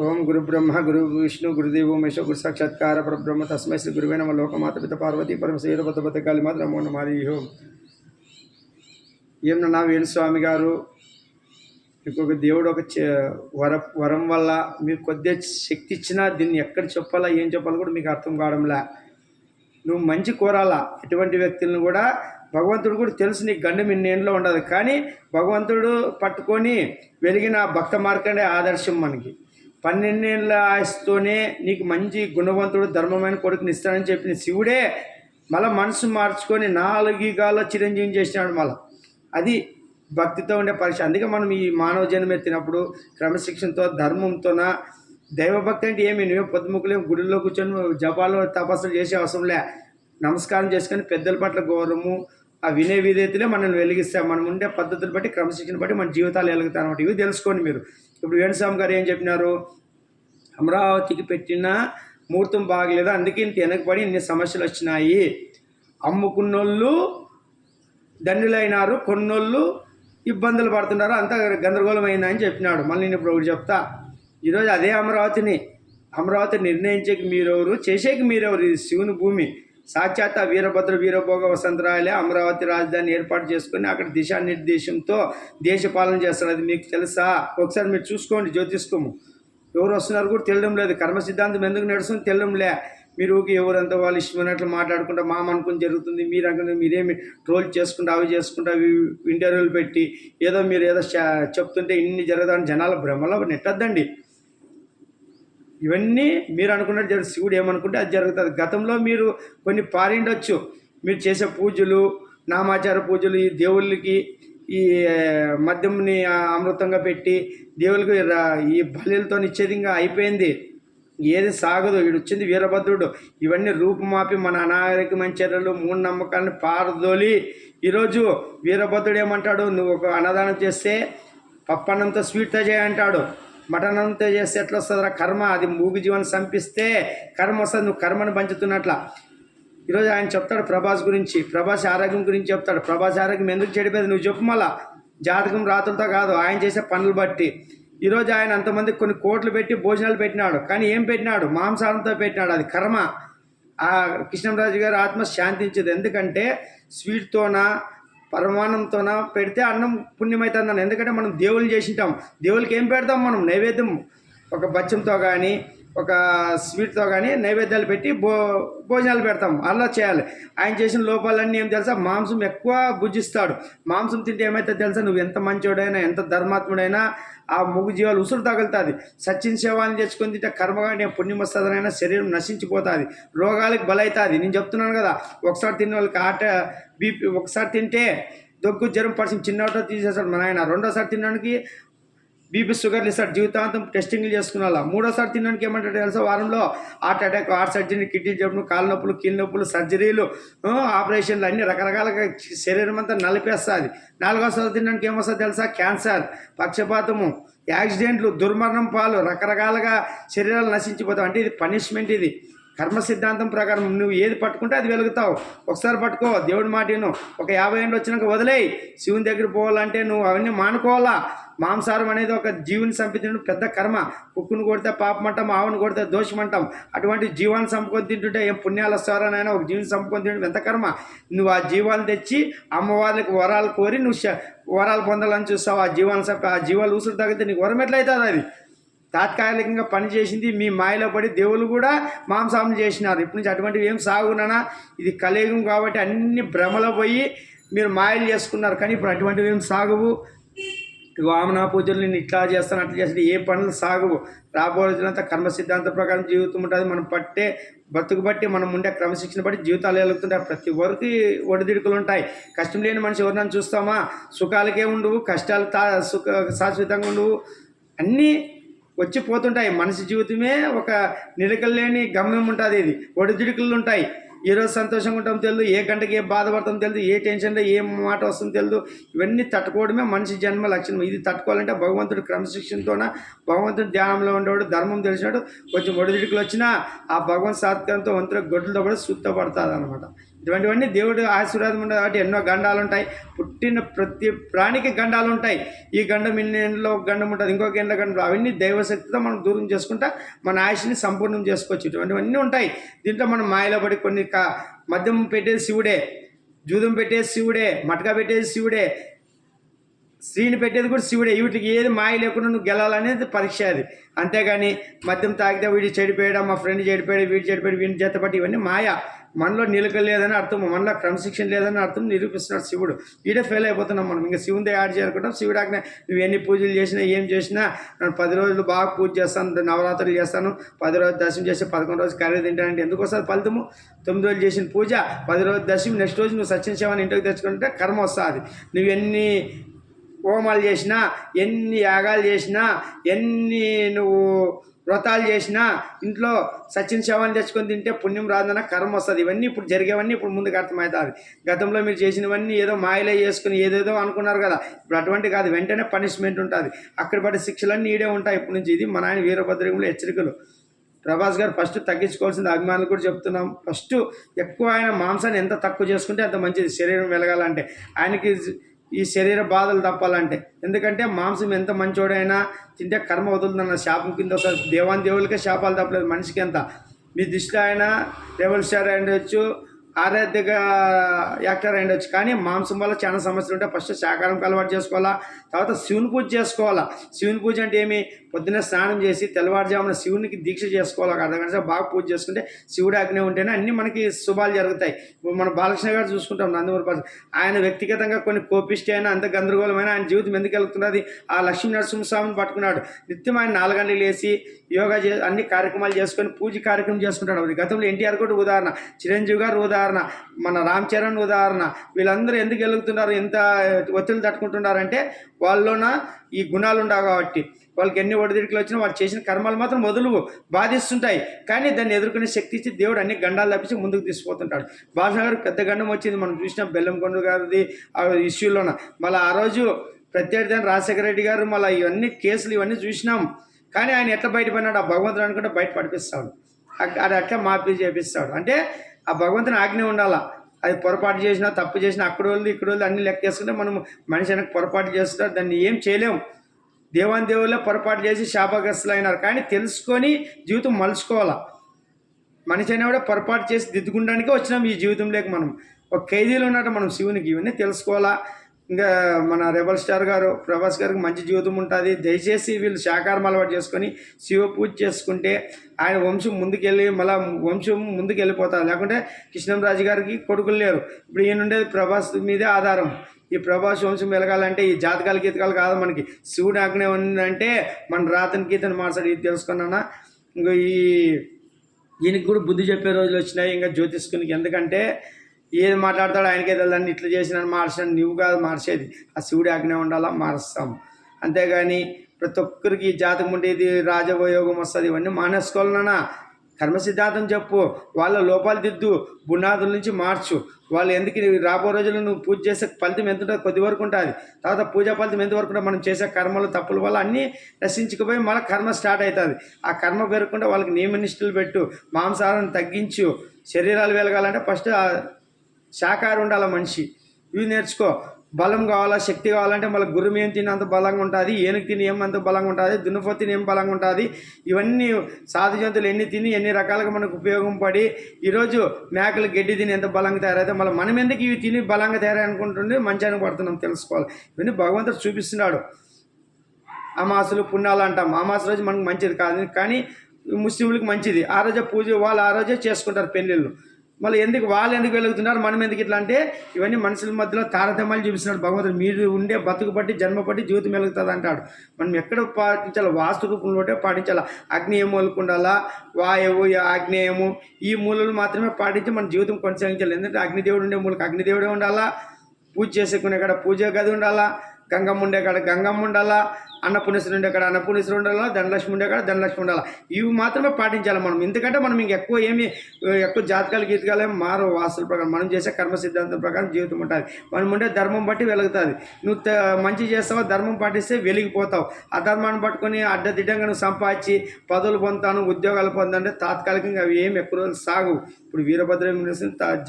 ఓం గురు బ్రహ్మ గురు విష్ణు గురుదేవు మేష గురు సాక్షాత్కార పరబ్రహ్మ తస్మై శ్రీ గురువే నమ లోకమాత పిత పార్వతీ పరమశీల బత కాళి కాళీ మాత నమో నమారి ఓం. ఏమన్నా వేణుస్వామి గారు మీకు ఒక దేవుడు ఒక చే- వర వరం వల్ల మీకు కొద్దిగా శక్తి ఇచ్చినా దీన్ని ఎక్కడ చెప్పాలా ఏం చెప్పాలో కూడా మీకు అర్థం కావడంలా. నువ్వు మంచి కోరాలా? ఎటువంటి వ్యక్తులను కూడా భగవంతుడు కూడా తెలుసు నీకు గండం ఇన్నేళ్ళలో ఉండదు. కానీ భగవంతుడు పట్టుకొని వెలిగిన భక్త మార్కండే ఆదర్శం మనకి. పన్నెండేళ్ళ ఆయుస్తోనే నీకు మంచి గుణవంతుడు ధర్మమైన కొడుకుని ఇస్తానని చెప్పిన శివుడే మళ్ళీ మనసు మార్చుకొని నాలుగు యుగాల్లో చిరంజీవి చేసినాడు మళ్ళీ. అది భక్తితో ఉండే పరీక్ష అందుకే మనం ఈ మానవ జన్మ ఎత్తినప్పుడు క్రమశిక్షణతో ధర్మంతోన దైవభక్తి అంటే ఏమి? నువ్వే పొద్దుముక్కులేం గుడిలో కూర్చొని జపాలు తపస్సులు చేసే అవసరం లే. నమస్కారం చేసుకొని పెద్దల పట్ల గౌరవము ఆ వినయ విధేయతలే మనల్ని వెలిగిస్తాం మనం ఉండే పద్ధతులు బట్టి క్రమశిక్షణ బట్టి మన జీవితాలు వెలుగుతాయి అనమాట ఇవి తెలుసుకోండి మీరు. ఇప్పుడు వేణుస్వామి గారు ఏం చెప్పినారు? అమరావతికి పెట్టిన ముహూర్తం బాగలేదు? అందుకే ఇంత వెనకబడి ఇన్ని సమస్యలు వచ్చినాయి. అమ్ముకున్నోళ్ళు దండులైనారు కొన్నోళ్ళు ఇబ్బందులు పడుతున్నారు అంతా గందరగోళం అయిందని చెప్పినాడు. మళ్ళీ నేను ఇప్పుడు ఒకటి చెప్తా. ఈరోజు అదే అమరావతిని అమరావతి నిర్ణయించేకి మీరెవరు చేసేకి మీరెవరు? ఇది శివుని భూమి. సాక్షాత్ వీరభద్ర వీరభోగ వసంతరాయలే అమరావతి రాజధాని ఏర్పాటు చేసుకుని అక్కడ దిశానిర్దేశంతో దేశపాలన చేస్తారు అది మీకు తెలుసా? ఒకసారి మీరు చూసుకోండి జ్యోతిష్కము. ఎవరు వస్తున్నారు కూడా తెలియడం లేదు. కర్మ సిద్ధాంతం ఎందుకు నడుస్తుంది తెలియడం లే. మీరు ఊరికి ఎవరంతా వాళ్ళు ఇష్టమైనట్లు మాట్లాడుకుంటా మామ అనుకుని జరుగుతుంది మీరు అనుకుని మీరేమి ట్రోల్ చేసుకుంటా అవి చేసుకుంటా అవి ఇంటర్వ్యూలు పెట్టి ఏదో మీరు ఏదో చెప్తుంటే ఇన్ని జరగదని జనాల భ్రమలో నెట్టద్దండి. ఇవన్నీ మీరు అనుకున్నట్టు జరుగుతుంది శివుడు ఏమనుకుంటే అది జరుగుతుంది. గతంలో మీరు కొన్ని పారిండొచ్చు. మీరు చేసే పూజలు నామాచార పూజలు ఈ దేవుళ్ళకి ఈ మద్యంని అమృతంగా పెట్టి దేవుళ్ళకి ఈ బలిలతో ఇచ్చేది ఇంకా అయిపోయింది. ఏది సాగదు. వీడు వచ్చింది వీరభద్రుడు. ఇవన్నీ రూపుమాపి మన అనాగరికమైన చర్యలు మూఢనమ్మకాన్ని పారదోలి ఈరోజు వీరభద్రుడు ఏమంటాడు? నువ్వు ఒక అన్నదానం చేస్తే పప్పన్నంతో స్వీట్ చేయంటాడు. మటన్ అంతా చేస్తే ఎట్లా వస్తుందిరా కర్మ? అది మూగి జీవనం సంపిస్తే కర్మ వస్తుంది నువ్వు కర్మను పంచుతున్నట్ల. ఈరోజు ఆయన చెప్తాడు ప్రభాస్ గురించి. ప్రభాస్ ఆరోగ్యం గురించి చెప్తాడు. ప్రభాస్ ఆరోగ్యం ఎందుకు చెడిపోయింది? నువ్వు చెప్పు మళ్ళా. జాతకం రాత్రులతో కాదు ఆయన చేసే పనులు బట్టి. ఈరోజు ఆయన అంతమంది కొన్ని కోట్లు పెట్టి భోజనాలు పెట్టినాడు. కానీ ఏం పెట్టినాడు? మాంసాహారంతో పెట్టినాడు. అది కర్మ. ఆ కృష్ణరాజు గారు ఆత్మ శాంతించదు. ఎందుకంటే స్వీట్తోనా పరమాన్నంతోన పెడితే అన్నం పుణ్యమవుతుందని ఎందుకంటే మనం దేవుళ్ళు చేసింటాం దేవుళ్ళకి ఏం పెడతాం మనం? నైవేద్యం. ఒక బచ్చంతో కానీ ఒక స్వీట్తో కానీ నైవేద్యాలు పెట్టి భో భోజనాలు పెడతాం. అలా చేయాలి. ఆయన చేసిన లోపాలన్నీ ఏం తెలుసా? మాంసం ఎక్కువ భుజిస్తాడు. మాంసం తింటే ఏమైతే తెలుసా? నువ్వు ఎంత మంచోడైనా ఎంత ధర్మాత్ముడైనా ఆ ముగ్గు జీవాలు ఉసురు తగులుతుంది. సచిన్ సేవాన్ని తెచ్చుకొని తింటే కర్మగానే పుణ్యం శరీరం నశించిపోతుంది. రోగాలకు బలవుతుంది నేను చెప్తున్నాను కదా ఒకసారి తిన్న వాళ్ళకి ఆట బీపీ ఒకసారి తింటే దగ్గు జ్వరం పరిచయం చిన్నటో తీసేస్తాడు మన ఆయన రెండోసారి తినడానికి బీపీ షుగర్లు ఇస్తాడు జీవితాంతం టెస్టింగ్లు చేసుకున్నాలా మూడోసారి తినడానికి ఏమంటాడు తెలుసా? వారంలో heart attack heart surgery kidney జబ్బులు కాళ్ళ నొప్పులు కీళ్ళ నొప్పులు సర్జరీలు ఆపరేషన్లు అన్ని రకరకాలుగా శరీరం అంతా నలిపేస్తుంది. నాలుగోసారి తినడానికి ఏమొస్తుంది తెలుసా? క్యాన్సర్ పక్షపాతము యాక్సిడెంట్లు దుర్మరణం పాలు రకరకాలుగా శరీరాలు నశించిపోతాం అంటే ఇది పనిష్మెంట్ ఇది. కర్మ సిద్ధాంతం ప్రకారం నువ్వు ఏది పట్టుకుంటే అది వెలుగుతావు. ఒకసారి పట్టుకో దేవుడి మాటను ఒక యాభై ఏళ్ళు వచ్చినాక వదిలేయి. శివుని దగ్గర పోవాలంటే నువ్వు అవన్నీ మానుకోవాలా? మాంసారం అనేది ఒక జీవుని చంపించడం పెద్ద కర్మ. కుక్కును కొడితే పాపం అంటాం ఆవును కొడితే దోషం అంటాం అటువంటి జీవాన్ని చంపుకొని తింటుంటే ఏం పుణ్యాలు స్వరనైనా ఒక జీవిని చంపుకొని తినడం ఎంత కర్మ? నువ్వు ఆ జీవాలు తెచ్చి అమ్మవారికి వరాలు కోరి నువ్వు వరాలు పొందాలని చూస్తావు. ఆ జీవాన్ని చంపి ఆ జీవాలు ఊసులు తగిలితే నీకు వరం ఎట్లయితుంది అది? తాత్కాలికంగా పనిచేసింది మీ మాయలో పడి దేవుళ్ళు కూడా మాంసాహం చేసినారు. ఇప్పటి నుంచి అటువంటివి ఏం సాగునానా ఇది కలియుగం కాబట్టి అన్ని భ్రమలో పోయి మీరు మాయలు చేసుకున్నారు. కానీ ఇప్పుడు అటువంటివి ఏం సాగువు. వామన పూజలు నేను ఇట్లా చేస్తాను అట్లా చేస్తాను ఏ పనులు సాగవు. రాబోయేంత కర్మ సిద్ధాంత ప్రకారం జీవితం ఉంటుంది. మనం పట్టే బతుకు బట్టి మనం ఉండే క్రమశిక్షణ బట్టి జీవితాలు వెలుగుతుంటాయి ప్రతి వరకు ఒడిదిడుకులు ఉంటాయి. కష్టం లేని మనిషి ఎవరినైనా చూస్తామా? సుఖాలకే ఉండవు కష్టాలు తా సుఖ శాశ్వతంగా ఉండవు. అన్నీ వచ్చిపోతుంటాయి. మనిషి జీవితమే ఒక నిలకలు లేని గమ్యం ఉంటుంది. ఇది ఒడిదిడుకులు ఉంటాయి. ఈరోజు రోజు సంతోషంగా ఉంటాం తెలియదు ఏ గంటకి ఏ బాధపడతాం తెలియదు ఏ టెన్షన్లో ఏ మాట వస్తుందో తెలియదు ఇవన్నీ తట్టుకోవడమే మనిషి జన్మ లక్షణం. ఇది తట్టుకోవాలంటే భగవంతుడు క్రమశిక్షణతోన భగవంతుడు ధ్యానంలో ఉండేవాడు ధర్మం తెలిసినట్టు కొంచెం ఒడిదిడుకులు వచ్చినా ఆ భగవంత్ సాత్కారంతో వంతులకు గొడ్లతో కూడా శుద్ధపడుతుంది అనమాట ఇటువంటివన్నీ దేవుడు ఆశీర్వాదం ఉండదు. కాబట్టి ఎన్నో గండాలు ఉంటాయి పుట్టిన ప్రతి ప్రాణికి గండాలు ఉంటాయి ఈ గండం ఇన్ని ఎండ్లో ఒక గండం ఉంటుంది. ఇంకొక ఎండ్ల గండం అవన్నీ దైవశక్తితో మనం దూరం చేసుకుంటా మన ఆయుష్ని సంపూర్ణం చేసుకోవచ్చు. ఇటువంటివన్నీ ఉంటాయి. దీంట్లో మనం మాయలో పడి కొన్ని కా మద్యం పెట్టేది శివుడే జూదం పెట్టేది శివుడే మటకా పెట్టేది శివుడే స్త్రీని పెట్టేది కూడా శివుడే. వీటికి ఏది మాయ లేకుండా నువ్వు గెలాలనేది పరీక్ష అది. అంతేగాని మద్యం తాగితే వీడి చెడిపోయాడు మా ఫ్రెండ్ చెడిపోయాడు వీడి చెడిపోయాడు వీడిని చేతపట్టి ఇవన్నీ మాయ. మనలో నిలక లేదని అర్థం మనలో క్రమశిక్షణ లేదని అర్థం నిరూపిస్తున్నాడు శివుడు. ఈడే ఫెయిల్ అయిపోతున్నాం మనం. ఇంకా శివుని యాడ్ చేరుకుంటాం శివుడు ఆజ్ఞ నువ్వు ఎన్ని పూజలు చేసినా ఏం చేసినా నేను పది రోజులు బాగా పూజ చేస్తాను నవరాత్రులు చేస్తాను పది రోజులు దశమి చేసి పదకొండు రోజులు కర్రీ తింటానంటే ఎందుకు వస్తుంది ఫలితము? తొమ్మిది రోజులు చేసిన పూజ పది రోజులు దశమి నెక్స్ట్ రోజు నువ్వు సత్యం సేవని ఇంటికి తెచ్చుకుంటే కర్మ వస్తుంది. నువ్వు ఎన్ని హోమాలు చేసినా ఎన్ని యాగాలు చేసినా ఎన్ని నువ్వు వ్రతాలు చేసినా ఇంట్లో సచిన్ శవాన్ని తెచ్చుకొని తింటే పుణ్యం రాదన్న కర్మ వస్తుంది. ఇవన్నీ ఇప్పుడు జరిగేవన్నీ ఇప్పుడు ముందుకు అర్థమవుతుంది. గతంలో మీరు చేసినవన్నీ ఏదో మాయలే చేసుకుని ఏదేదో అనుకున్నారు కదా. ఇప్పుడు అటువంటి కాదు. వెంటనే పనిష్మెంట్ ఉంటుంది. అక్కడ పడే శిక్షలన్నీ ఈడే ఉంటాయి. ఇప్పటి నుంచి ఇది మన ఆయన వీరభద్రంలో హెచ్చరికలు. ప్రభాస్ గారు ఫస్ట్ తగ్గించుకోవాల్సింది అభిమానులు కూడా చెప్తున్నాం. ఫస్ట్ ఎక్కువ ఆయన మాంసాన్ని ఎంత తక్కువ చేసుకుంటే అంత మంచిది. శరీరం వెలగాలంటే. ఆయనకి ఈ శరీర బాధలు తప్పాలంటే. ఎందుకంటే మాంసం ఎంత మంచోడైనా తింటే కర్మ వదులుతుందన్న శాపం కింద ఒకసారి దేవాన్ దేవులకే శాపాలు తప్పలేదు మనిషికి ఎంత మీ దృష్టిలో ఆయన రెవల్ స్టార్ ఉండొచ్చు ఆరాధ్యగా యాక్టర్ అయ్యొచ్చు కానీ మాంసం వల్ల చాలా సమస్యలు ఉంటాయి. ఫస్ట్ శాకాహారం అలవాటు చేసుకోవాలా? తర్వాత శివుని పూజ చేసుకోవాలా? శివుని పూజ అంటే ఏమి? పొద్దున్నే స్నానం చేసి తెల్లవారుజామున శివునికి దీక్ష చేసుకోవాలి? ఒక అర్ధగంట బాగా పూజ చేసుకుంటే శివుడు ఆజ్ఞ ఉంటేనే అన్ని మనకి శుభాలు జరుగుతాయి. మన బాలకృష్ణ గారు చూసుకుంటాం నందమూరి పాస్ ఆయన వ్యక్తిగతంగా కొన్ని కోపిష్టి అయినా అంత గందరగోళమైన ఆయన జీవితం ఎందుకు వెళ్తున్నది? ఆ లక్ష్మీ నరసింహస్వామిని పట్టుకున్నాడు. నిత్యం ఆయన నాలుగు గంటలు లేచి యోగా చే అన్ని కార్యక్రమాలు చేసుకొని పూజ కార్యక్రమం చేసుకుంటాడు. గతంలో ఎన్టీఆర్ కూడా ఉదాహరణ. చిరంజీవి గారు ఉదాహరణ. ఉదాహరణ మన రామ్ చరణ్ ఉదాహరణ. వీళ్ళందరూ ఎందుకు వెలుగుతున్నారు ఎంత ఒత్తిడి తట్టుకుంటున్నారంటే వాళ్ళలోన ఈ గుణాలు ఉండవు కాబట్టి. వాళ్ళకి ఎన్ని ఒడిదిడికలు వచ్చినా వాళ్ళు చేసిన కర్మాలు మాత్రం మొదలు బాధిస్తుంటాయి. కానీ దాన్ని ఎదుర్కొనే శక్తి ఇచ్చి దేవుడు అన్ని గండాలు తప్పించి ముందుకు తీసుకుపోతుంటాడు. భాష గారు పెద్ద గండం వచ్చింది మనం చూసిన బెల్లంకొండ గారిది ఆ ఇష్యూలోన. మళ్ళీ ఆ రోజు ప్రత్యర్థి అయిన రాజశేఖర రెడ్డి గారు మళ్ళీ ఇవన్నీ కేసులు ఇవన్నీ చూసినాం. కానీ ఆయన ఎట్లా బయటపడినాడు? ఆ భగవంతుడు అనుకుంటే బయట పడిపిస్తాడు. అది అట్లా మాఫీ చేపిస్తాడు. అంటే ఆ భగవంతుని ఆజ్ఞ ఉండాలా? అది పొరపాటు చేసినా తప్పు చేసినా అక్కడ వాళ్ళు ఇక్కడ వాళ్ళు అన్ని లెక్క చేసుకుంటే మనం మనిషి వెనక పొరపాటు చేస్తున్నారు దాన్ని ఏం చేయలేం. దేవాన్ దేవుళ్ళే పొరపాటు చేసి శాపగ్రస్తులు అయినారు కానీ తెలుసుకొని జీవితం మలుచుకోవాలా? మనిషి అయినా కూడా పొరపాటు చేసి దిద్దుకుండానికే వచ్చినాం ఈ జీవితంలోకి మనం. ఒక ఖైదీలు ఉన్నట్టు మనం శివునికి ఇవన్నీ తెలుసుకోవాలా? ఇంకా మన రెబల్ స్టార్ గారు ప్రభాస్ గారికి మంచి జీవితం ఉంటుంది. దయచేసి వీళ్ళు శాకారం అలవాటు చేసుకొని శివ పూజ చేసుకుంటే ఆయన వంశం ముందుకెళ్ళి మళ్ళా వంశం ముందుకెళ్ళిపోతారు. లేకుంటే కృష్ణంరాజు గారికి కొడుకులు లేరు. ఇప్పుడు ఈయన ఉండేది ప్రభాస్ మీదే ఆధారం. ఈ ప్రభాస్ వంశం వెలగాలంటే ఈ జాతకాల గీతకాలు కాదు మనకి. శివుడు ఆజ్ఞ ఉందంటే మన రాతని గీతను మార్చాడు ఇది తెలుసుకున్నానా? ఇంకా ఈ ఈయనకి కూడా బుద్ధి చెప్పే రోజులు వచ్చినాయి. ఇంకా జ్యోతిష్కునికి. ఎందుకంటే ఏది మాట్లాడతాడో ఆయనకే తెలియదని ఇట్లా చేసినాను మార్చాను నువ్వు కాదు మార్చేది. ఆ శివుడి ఆజ్ఞ ఉండాలా? మారుస్తాం. అంతేగాని ప్రతి ఒక్కరికి జాతకం జాతకం ఉండేది రాజవయోగం వస్తుంది. ఇవన్నీ మానేసుకోవాలన్నా కర్మ సిద్ధాంతం చెప్పు. వాళ్ళ లోపాలు దిద్దు. బునాదుల నుంచి మార్చు. వాళ్ళు ఎందుకు రాబో రోజుల్లో నువ్వు పూజ చేసే ఫలితం ఎంత ఉంటుందో కొద్ది వరకు ఉంటుంది. తర్వాత పూజా ఫలితం ఎంత వరకు ఉంటుంది మనం చేసే కర్మలు తప్పుల వల్ల అన్నీ నశించుకుపోయి మళ్ళీ కర్మ స్టార్ట్ అవుతుంది ఆ కర్మ పెరగకుండా వాళ్ళకి నియమనిష్టలు పెట్టు. మాంసాహారం తగ్గించు. శరీరాలు వెలగాలంటే ఫస్ట్ శాకాహారం ఉండాలి మనిషి. ఇవి నేర్చుకో. బలం కావాలా శక్తి కావాలంటే మళ్ళీ గుర్రం ఏం తిని అంత బలంగా ఉంటుంది ఏనుగు తిని ఏం అంత బలంగా ఉంటుంది దున్నపో తిని ఏం బలంగా ఉంటుంది. ఇవన్నీ సాధు జంతువులు ఎన్ని తిని ఎన్ని రకాలుగా మనకు ఉపయోగం పడి ఈరోజు మేకలు గడ్డి తిని ఎంత బలంగా తయారైతే మళ్ళీ మనం ఎందుకు ఇవి తిని బలంగా తయారై మంచి పడుతున్నాం తెలుసుకోవాలి. ఇవన్నీ భగవంతుడు చూపిస్తున్నాడు. అమాసులు పుణ్యాలు అంటాం. అమాస రోజు మనకు మంచిది కాదు. కానీ ముస్లింలకు మంచిది. ఆ రోజే పూజ వాళ్ళు ఆ రోజే చేసుకుంటారు పెళ్ళిళ్ళు. మళ్ళీ ఎందుకు వాళ్ళు ఎందుకు వెలుగుతున్నారు? మనం ఎందుకు ఇట్లా అంటే ఇవన్నీ మనుషుల మధ్యలో తారతమ్యాలు చూపిస్తున్నాడు భగవంతుడు. మీరు ఉండే బతుకు పట్టి జన్మ పట్టి జీవితం వెలుగుతుంది అంటాడు. మనం ఎక్కడ పాటించాలి? వాస్తు రూపంలో పాటించాలి? పాటించాలా ఏ ఉండాలా వాయువు ఆగ్నేయము ఈ మూలలు మాత్రమే పాటించి మన జీవితం కొనసాగించాలి. ఎందుకంటే అగ్నిదేవుడు ఉండే మూలకు అగ్నిదేవుడే ఉండాలా? పూజ చేసుకునే కాడ పూజ గది ఉండాలా? గంగమ్మ ఉండే కాడ గంగమ్మ ఉండాలా? అన్నపూర్ణేశ్వరి ఉండే కాడ అన్నపూర్ణేశ్వరి ఉండాలా ధనలక్ష్మి ఉండే కాడ ధనలక్ష్మి ఉండాలా? ఇవి మాత్రమే పాటించాలి మనం. ఎందుకంటే మనం ఇంక ఎక్కువ ఏమి ఎక్కువ జాతకాలు గీతకాలు ఏమి మారు వాస్తుల ప్రకారం. మనం చేసే కర్మ సిద్ధాంతం ప్రకారం జీవితం ఉంటుంది. మనం ఉండే ధర్మం బట్టి వెలుగుతుంది. నువ్వు మంచి చేస్తావో ధర్మం పాటిస్తే వెలిగిపోతావు. అధర్మాన్ని పట్టుకొని అడ్డదిడ్డంగా నువ్వు సంపాదించి పదవులు పొందుతాను ఉద్యోగాలు పొందంటే తాత్కాలికంగా అవి ఏమి ఎక్కువ రోజులు సాగు ఇప్పుడు వీరభద్ర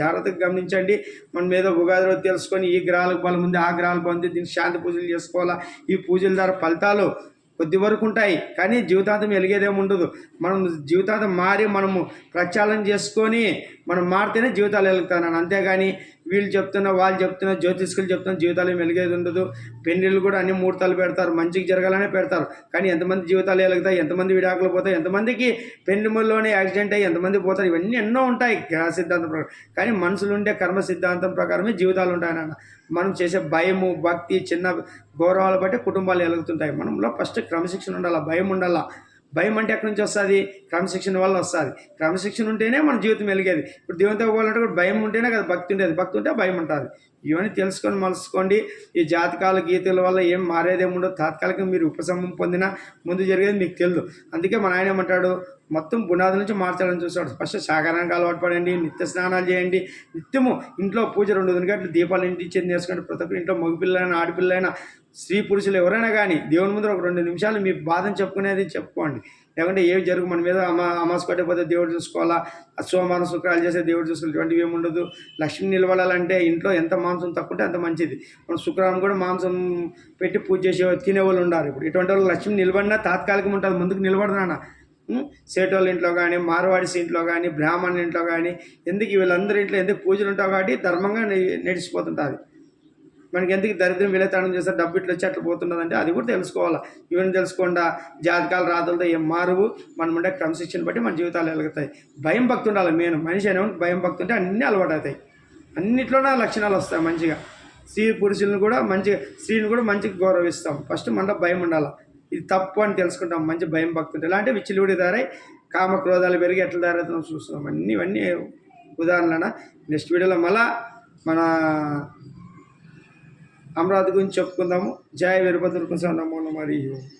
జాగ్రత్తగా గమనించండి. మనం మీద ఉగాది రోజు తెలుసుకొని ఈ గ్రహాలకు బలం ఉంది ఆ గ్రహాలకు బలం ఉంది దీనికి శాంతి పూజలు చేసుకోవాలా? ఈ పూజల ద్వారా ఫలితాలు కొద్ది వరకు ఉంటాయి. కానీ జీవితాంతం వెలిగేదేమి ఉండదు. మనం జీవితాంతం మారి మనము ప్రచారం చేసుకొని మనం మారితేనే జీవితాలు వెలుగుతాను అంతేగాని వీళ్ళు చెప్తున్న వాళ్ళు చెప్తున్న జ్యోతిష్కులు చెప్తున్న జీవితాలు మెలిగేది ఉండదు. పెళ్ళిళ్ళు కూడా అన్ని ముహూర్తాలు పెడతారు. మంచికి జరగాలనే పెడతారు. కానీ ఎంతమంది జీవితాలు వెలుగుతాయి ఎంతమంది విడాకులు పోతాయి ఎంతమందికి పెళ్ళిముల్లోనే యాక్సిడెంట్ అయ్యి ఎంతమంది పోతారు? ఇవన్నీ ఎన్నో ఉంటాయి సిద్ధాంతం ప్రకారం. కానీ మనుషులు ఉండే కర్మ సిద్ధాంతం ప్రకారమే జీవితాలు ఉంటాయి మనం చేసే భయము భక్తి చిన్న గౌరవాలు బట్టి కుటుంబాలు వెలుగుతుంటాయి మనంలో ఫస్ట్ క్రమశిక్షణ ఉండాలా? భయం ఉండాలా? భయం అంటే ఎక్కడి నుంచి వస్తుంది? క్రమశిక్షణ వల్ల వస్తుంది. క్రమశిక్షణ ఉంటేనే మన జీవితం వెలిగేది ఇప్పుడు దేవునితో పోవాలంటే కూడా భయం ఉంటేనే కదా భక్తి ఉండేది. భక్తి ఉంటే భయం ఉంటుంది. ఇవన్నీ తెలుసుకొని మలుసుకోండి ఈ జాతకాల గీతల వల్ల ఏం మారేదేముండో ఉండదు తాత్కాలికంగా మీరు ఉపశమం పొందినా ముందు జరిగేది మీకు తెలియదు అందుకే మన ఆయన ఏమంటాడు మొత్తం పునాది నుంచి మార్చాలని చూస్తాడు. ఫస్ట్ సాగరానికి అలవాటు పడండి నిత్య స్నానాలు చేయండి. నిత్యము ఇంట్లో పూజ రెండు ఎందుకంటే దీపాలు ఇంటి ఇచ్చేది నేర్చుకుంటే ప్రతి ఒక్కరు ఇంట్లో మగపిల్లైనా ఆడపిల్లైనా స్త్రీ పురుషులు ఎవరైనా కానీ దేవుని ముందు ఒక రెండు నిమిషాలు మీ బాధను చెప్పుకునేది చెప్పుకోండి. లేకుంటే ఏవి జరుగు మన మీద అమా అమాస్ కొట్టకపోతే దేవుడు చూసుకోవాలా? సోమవారం శుక్రాలు చేసే దేవుడు చూసుకోవాలి ఇటువంటివి ఏమి ఉండదు. లక్ష్మి నిలబడాలంటే ఇంట్లో ఎంత మాంసం తక్కుంటే అంత మంచిది. మనం శుక్రవారం కూడా మాంసం పెట్టి పూజ చేసే తినేవాళ్ళు ఉండాలి ఇప్పుడు. ఇటువంటి వాళ్ళు లక్ష్మి నిలబడినా తాత్కాలికం ఉంటుంది. ముందుకు నిలబడదానా సేటోళ్ళ ఇంట్లో కానీ మార్వాడిస్ ఇంట్లో కానీ బ్రాహ్మణుల ఇంట్లో కానీ ఎందుకు వీళ్ళందరి ఇంట్లో ఎందుకు పూజలు ఉంటావు కాబట్టి ధర్మంగా నడిచిపోతుంటుంది. మనకి ఎందుకు దరిద్రం విలేతనం చేస్తే డబ్బు ఇట్లా వచ్చి అట్లా పోతున్నదంటే అది కూడా తెలుసుకోవాలి. ఇవన్నీ తెలుసుకోకుండా జాతకాల రాతలతో ఏం మారువు. మనం ఉండే క్రమశిక్షణ బట్టి మన జీవితాలు వెలుగుతాయి భయం భక్తి ఉండాలి మెయిన్. మనిషి అనేవాడు భయం భక్తి ఉంటే అన్నీ అలవాటు అవుతాయి అన్నిట్లోనే లక్షణాలు వస్తాయి మంచిగా. స్త్రీ పురుషులను కూడా మంచిగా స్త్రీని కూడా మంచిగా గౌరవిస్తాం. ఫస్ట్ మనలో భయం ఉండాలి. ఇది తప్పు అని తెలుసుకుంటాం. మంచి భయం భక్తి ఉంటే. ఇలాంటి విచ్చిలుడి దారై కామ క్రోధాలు పెరిగి ఎట్లా దారైతే చూస్తున్నాం. అన్నీ ఇవన్నీ ఉదాహరణ నెక్స్ట్ వీడియోలో మళ్ళా మన అమరావతి గురించి చెప్పుకుందాము. జయ వీరభద్ర నమో మరియు